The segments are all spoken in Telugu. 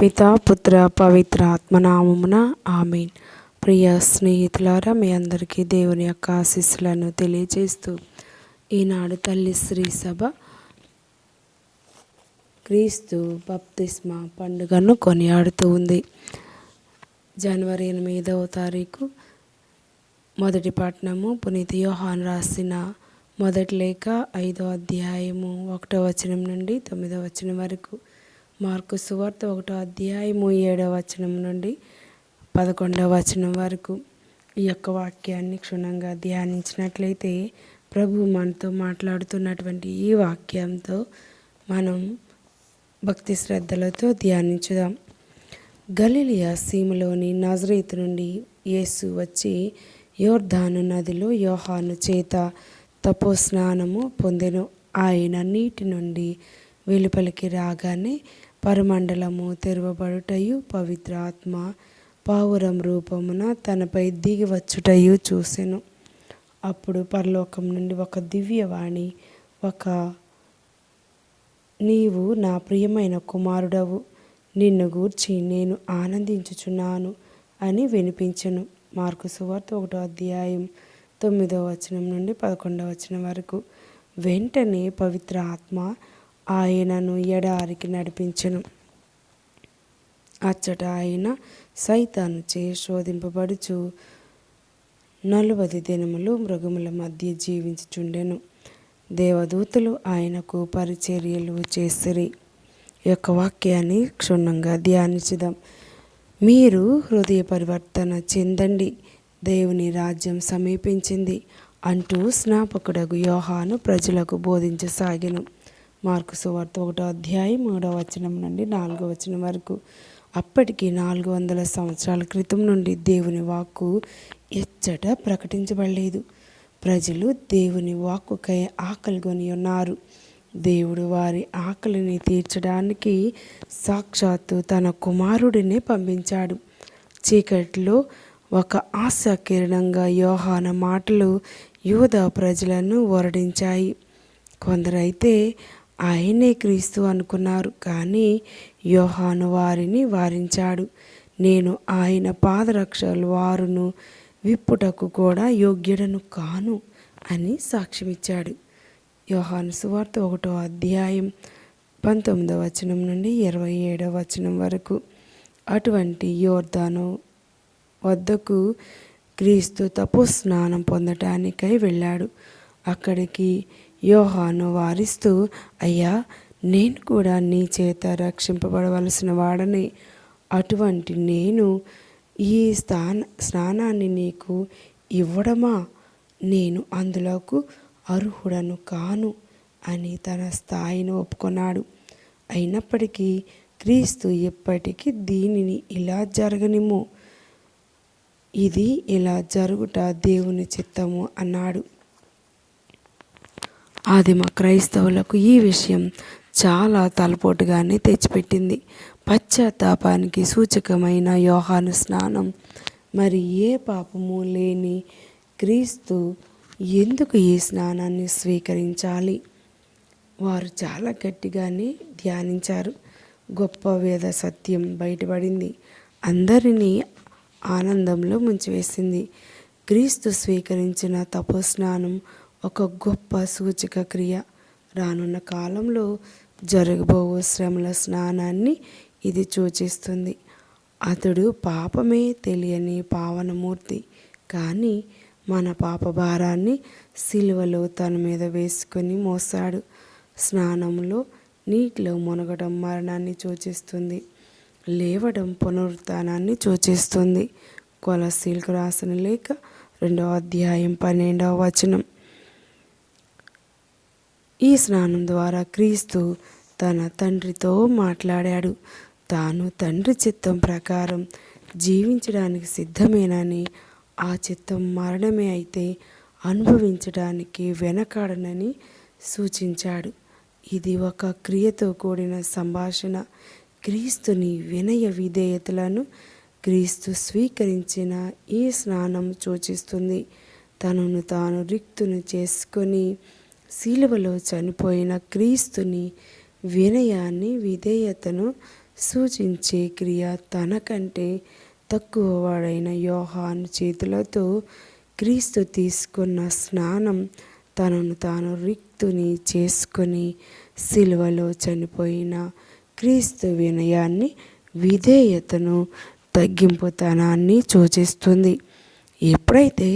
పితా పుత్ర పవిత్ర ఆత్మనామమున ఆమెన్. ప్రియ స్నేహితులారా మీ అందరికీ దేవుని యొక్క ఆశీస్సులను తెలియజేస్తూ ఈనాడు తల్లి శ్రీ సభ క్రీస్తు బప్తిస్మ పండుగను కొనియాడుతూ ఉంది. జనవరి ఎనిమిదవ తారీఖు మొదటి పట్నము పునీత యోహాన్ రాసిన మొదటి లేఖ ఐదో అధ్యాయము ఒకటో వచనం నుండి తొమ్మిదో వచనం వరకు. మార్కు సువార్త ఒకటో అధ్యాయము ఏడవ వచనం నుండి పదకొండవ వచనం వరకు ఈ యొక్క వాక్యాన్ని క్షుణ్ణంగా ధ్యానించినట్లయితే ప్రభు మనతో మాట్లాడుతున్నటువంటి ఈ వాక్యంతో మనం భక్తి శ్రద్ధలతో ధ్యానించుదాం. గలిలియా సీమలోని నజరేతు నుండి యేసు వచ్చి యోర్ధాను నదిలో యోహాను చేత తపోస్నానము పొందెను. ఆయన నీటి నుండి వెలుపలికి రాగానే పరమండలము తెరవబడుటయు పవిత్ర ఆత్మ పావురం రూపమున తనపై దిగి వచ్చుటయు చూసెను. అప్పుడు పరలోకం నుండి ఒక దివ్యవాణి ఒక నీవు నా ప్రియమైన కుమారుడవు నిన్ను గూర్చి నేను ఆనందించుచున్నాను అని వినిపించను. మార్కు సువార్త ఒకటో అధ్యాయం తొమ్మిదో వచనం నుండి పదకొండవ వచనం వరకు. వెంటనే పవిత్ర ఆత్మ ఆయనను ఎడారికి నడిపించను. అచ్చట ఆయన సైతాను చే శోధింపబడుచు. నలుబది దినములు మృగముల మధ్య జీవించుచుండెను. దేవదూతలు ఆయనకు పరిచర్యలు చేసిరి. యొక్క వాక్యాన్ని క్షుణ్ణంగా ధ్యానించుదాం. మీరు హృదయ పరివర్తన చెందండి. దేవుని రాజ్యం సమీపించింది. అంటూ స్నాపకుడగు యోహాను ప్రజలకు బోధించసాగెను. మార్కు సువార్త ఒకటో అధ్యాయం మూడవ వచనం నుండి నాలుగో వచనం వరకు. అప్పటికి నాలుగు వందల సంవత్సరాల క్రితం నుండి దేవుని వాక్కు ఎచ్చట ప్రకటించబడలేదు. ప్రజలు దేవుని వాక్కుకై ఆకలిగొని ఉన్నారు. దేవుడు వారి ఆకలిని తీర్చడానికి సాక్షాత్తు తన కుమారుడిని పంపించాడు. చీకటిలో ఒక ఆశాకిరణంగా యోహాన మాటలు యూద ప్రజలను వరడించాయి. కొందరైతే ఆయనే క్రీస్తు అనుకున్నారు కానీ యోహాను వారిని వారించాడు. నేను ఆయన పాదరక్షలు వారును విప్పుటకు కూడా యోగ్యుడను కాను అని సాక్ష్యమిచ్చాడు. యోహాను సువార్త ఒకటో అధ్యాయం పంతొమ్మిదవ వచనం నుండి ఇరవై ఏడవ వచనం వరకు. అటువంటి యోర్ధాను వద్దకు క్రీస్తు తపస్నానం పొందటానికై వెళ్ళాడు. అక్కడికి యోహాను వారిస్తూ అయ్యా నేను కూడా నీ చేత రక్షింపబడవలసిన వాడని. అటువంటి నేను ఈ స్థాన స్నానాన్ని నీకు ఇవ్వడమా? నేను అందులోకు అర్హుడను కాను అని తన స్థాయిని ఒప్పుకున్నాడు. అయినప్పటికీ క్రీస్తు ఎప్పటికీ దీనిని ఇలా జరగనిము ఇది ఇలా జరుగుట దేవుని చిత్తము అన్నాడు. ఆదిమ క్రైస్తవులకు ఈ విషయం చాలా తలపోటుగానే తెచ్చిపెట్టింది. పశ్చాత్తాపానికి సూచకమైన యోహాను స్నానం. మరి ఏ పాపము లేని క్రీస్తు ఎందుకు ఈ స్నానాన్ని స్వీకరించాలి? వారు చాలా గట్టిగానే ధ్యానించారు. గొప్ప వేద సత్యం బయటపడింది. అందరినీ ఆనందంలో ముంచివేసింది. క్రీస్తు స్వీకరించిన తపోస్నానం ఒక గొప్ప సూచక క్రియ. రానున్న కాలంలో జరగబో శ్రమల స్నానాన్ని ఇది సూచిస్తుంది. అతడు పాపమే తెలియని పావనమూర్తి. కానీ మన పాప భారాన్ని సిలువలో తన మీద వేసుకొని మోసాడు స్నానంలో నీటిలో మునగడం మరణాన్ని సూచిస్తుంది. లేవడం పునరుత్నాన్ని సూచిస్తుంది. కొలసీలకు రాసిన లేఖ రెండవ అధ్యాయం పన్నెండవ వచనం. ఈ స్నానం ద్వారా క్రీస్తు తన తండ్రితో మాట్లాడాడు. తాను తండ్రి చిత్తం ప్రకారం జీవించడానికి సిద్ధమేనని ఆ చిత్తం మరణమే అయితే అనుభవించడానికి వెనకాడనని సూచించాడు. ఇది ఒక క్రియతో కూడిన సంభాషణ. క్రీస్తుని వినయ విధేయతలను క్రీస్తు స్వీకరించిన ఈ స్నానం సూచిస్తుంది. తనను తాను రిక్తును చేసుకొని శిలువలో చనిపోయిన క్రీస్తుని వినయాన్ని విధేయతను సూచించే క్రియ తనకంటే తక్కువ వాడైన యోహాను చేతులతో క్రీస్తు తీసుకున్న స్నానం తనను తాను రిక్తుని చేసుకొని సిలువలో చనిపోయిన క్రీస్తు వినయాన్ని విధేయతను తగ్గింపుతనాన్ని సూచిస్తుంది ఎప్పుడైతే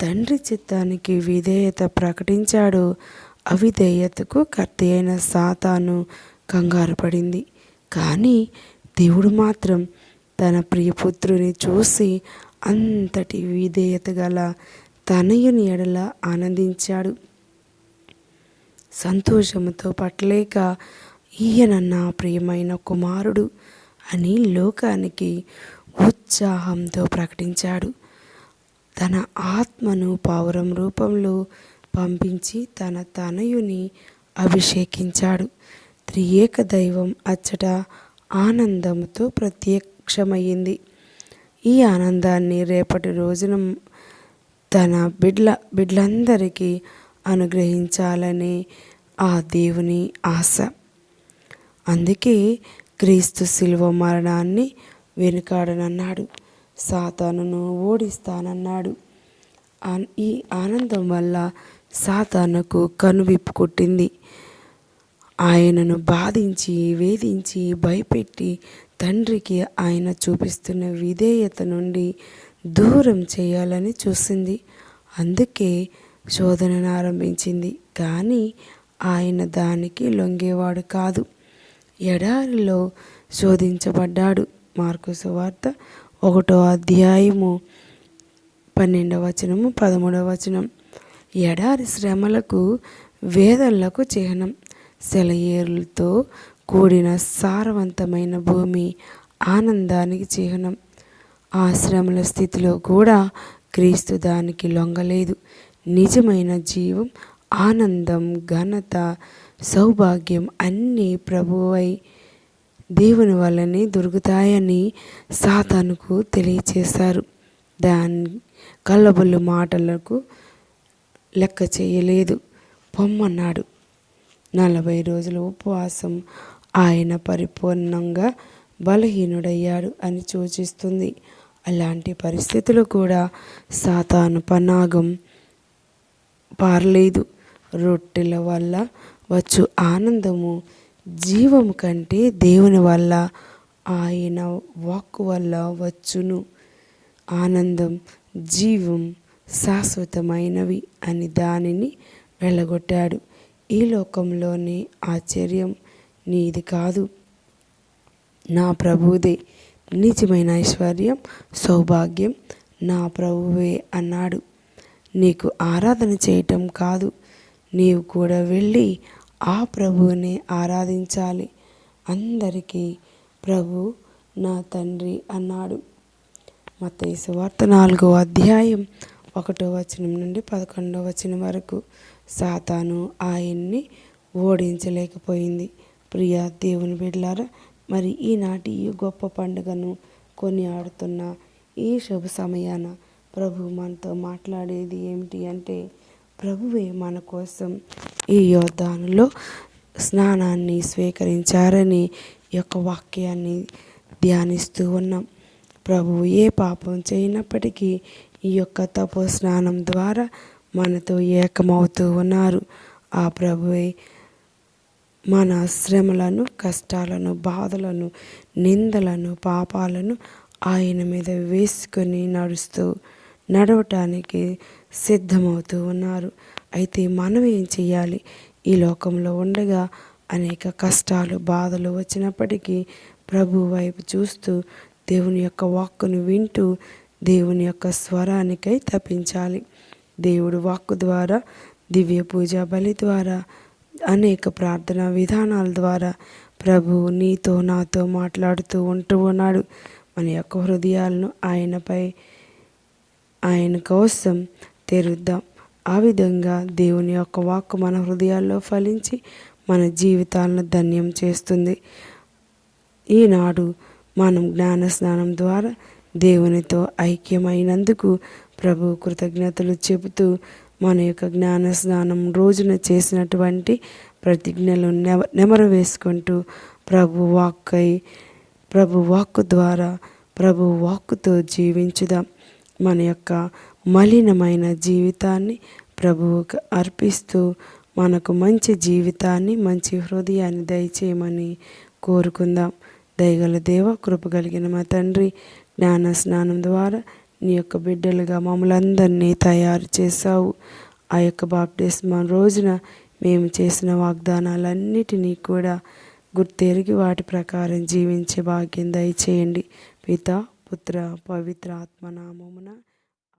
తండ్రి చిత్తానికి విధేయత ప్రకటించాడు. అవిధేయతకు కర్త అయిన సాతాను కంగారు పడింది. కానీ దేవుడు మాత్రం తన ప్రియపుత్రుని చూసి అంతటి విధేయత గల తనయుని ఎడల ఆనందించాడు. సంతోషముతో పట్టలేక ఈయన నా ప్రియమైన కుమారుడు అని లోకానికి ఉత్సాహంతో ప్రకటించాడు. తన ఆత్మను పావురం రూపంలో పంపించి తన తనయుని అభిషేకించాడు. త్రియేక దైవం అచ్చట ఆనందంతో ప్రత్యక్షమయ్యింది. ఈ ఆనందాన్ని రేపటి రోజున తన బిడ్ల బిడ్లందరికీ అనుగ్రహించాలనే ఆ దేవుని ఆశ. అందుకే క్రీస్తు శిల్వ మరణాన్ని వెనుకాడనన్నాడు. సాతానును ఓడిస్తానన్నాడు. ఈ ఆనందం వల్ల సాతానుకు కనువిప్పు కొట్టింది. ఆయనను బాధించి వేధించి భయపెట్టి తండ్రికి ఆయన చూపిస్తున్న విధేయత నుండి దూరం చేయాలని చూసింది. అందుకే శోధనను ఆరంభించింది. కానీ ఆయన దానికి లొంగేవాడు కాదు. ఎడారిలో శోధించబడ్డాడు. మార్కు సువార్త ఒకటో అధ్యాయము పన్నెండవ వచనము పదమూడవ వచనం. ఎడారి శ్రమలకు వేదనలకు చిహ్నం. సెలయేరులతో కూడిన సారవంతమైన భూమి ఆనందానికి చిహ్నం. ఆ శ్రమల స్థితిలో కూడా క్రీస్తు దానికి లొంగలేదు. నిజమైన జీవం ఆనందం ఘనత సౌభాగ్యం అన్నీ ప్రభువై దేవుని వల్లనే దొరుకుతాయని సాతానుకు తెలియచేశారు. దాని కళ్ళబొల్లు మాటలకు లెక్క చేయలేదు. పొమ్మన్నాడు. నలభై రోజుల ఉపవాసం ఆయన పరిపూర్ణంగా బలహీనుడయ్యాడు అని సూచిస్తుంది. అలాంటి పరిస్థితులు కూడా సాతాను పనాగం పారలేదు. రొట్టెల వల్ల వచ్చు ఆనందము జీవము కంటే దేవుని వల్ల ఆయన వాక్కు వల్ల వచ్చును. ఆనందం జీవం శాశ్వతమైనవి అని దానిని వెళ్ళగొట్టాడు ఈ లోకంలోని ఆశ్చర్యం నీది కాదు. నా ప్రభుదే నిజమైన ఐశ్వర్యం సౌభాగ్యం నా ప్రభువే అన్నాడు. నీకు ఆరాధన చేయటం కాదు. నీవు కూడా వెళ్ళి ఆ ప్రభువుని ఆరాధించాలి. అందరికీ ప్రభు నా తండ్రి అన్నాడు. మత్తయి వార్త నాలుగో అధ్యాయం ఒకటో వచనం నుండి పదకొండవ వచనం వరకు సాతాను ఆయన్ని ఓడించలేకపోయింది. ప్రియ దేవుని బిడ్లారా మరి ఈనాటి ఈ గొప్ప పండుగను కొనియాడుతున్న ఈ శుభ సమయాన ప్రభు మనతో మాట్లాడేది ఏమిటి అంటే ప్రభువే మన కోసం ఈ యోద్ధానులో స్నానాన్ని స్వీకరించారని యొక్క వాక్యాన్ని ధ్యానిస్తూ ఉన్నాం. ప్రభువు ఏ పాపం చేయనప్పటికీ ఈ యొక్క తపో స్నానం ద్వారా మనతో ఏకమవుతూ ఉన్నారు. ఆ ప్రభువే మన శ్రమలను కష్టాలను బాధలను నిందలను పాపాలను ఆయన మీద వేసుకొని నడుస్తూ నడవటానికి సిద్ధమవుతూ ఉన్నారు. అయితే మనం ఏం చేయాలి ఈ లోకంలో ఉండగా అనేక కష్టాలు బాధలు వచ్చినప్పటికీ ప్రభు వైపు చూస్తూ దేవుని యొక్క వాక్కును వింటూ దేవుని యొక్క స్వరానికై తప్పించాలి దేవుడు వాక్కు ద్వారా దివ్య పూజ బలి ద్వారా అనేక ప్రార్థన విధానాల ద్వారా ప్రభు నీతో నాతో మాట్లాడుతూ ఉంటూ ఉన్నాడు. మన యొక్క హృదయాలను ఆయనపై ఆయన కోసం తెరుద్దాం. ఆ విధంగా దేవుని యొక్క వాక్కు మన హృదయాల్లో ఫలించి మన జీవితాలను ధన్యం చేస్తుంది. ఈనాడు మనం జ్ఞాన స్నానం ద్వారా దేవునితో ఐక్యమైనందుకు ప్రభు కృతజ్ఞతలు చెబుతూ మన యొక్క జ్ఞాన స్నానం రోజున చేసినటువంటి ప్రతిజ్ఞలు నెమ నెమరు వేసుకుంటూ ప్రభు వాక్కై ప్రభు వాక్కు ద్వారా ప్రభు వాక్కుతో జీవించుదాం. మన యొక్క మలినమైన జీవితాన్ని ప్రభువుకు అర్పిస్తూ మనకు మంచి జీవితాన్ని మంచి హృదయాన్ని దయచేయమని కోరుకుందాం. దయగల దేవ కృప కలిగిన మా తండ్రి జ్ఞాన స్నానం ద్వారా నీ యొక్క బిడ్డలుగా మమ్మల్ని అందరినీ తయారు చేశావు. ఆ యొక్క బాప్టిస్మా రోజున మేము చేసిన వాగ్దానాలన్నిటినీ కూడా గుర్తెరిగి వాటి ప్రకారం జీవించే భాగ్యం దయచేయండి. పిత పుత్ర పవిత్ర ఆత్మనామమున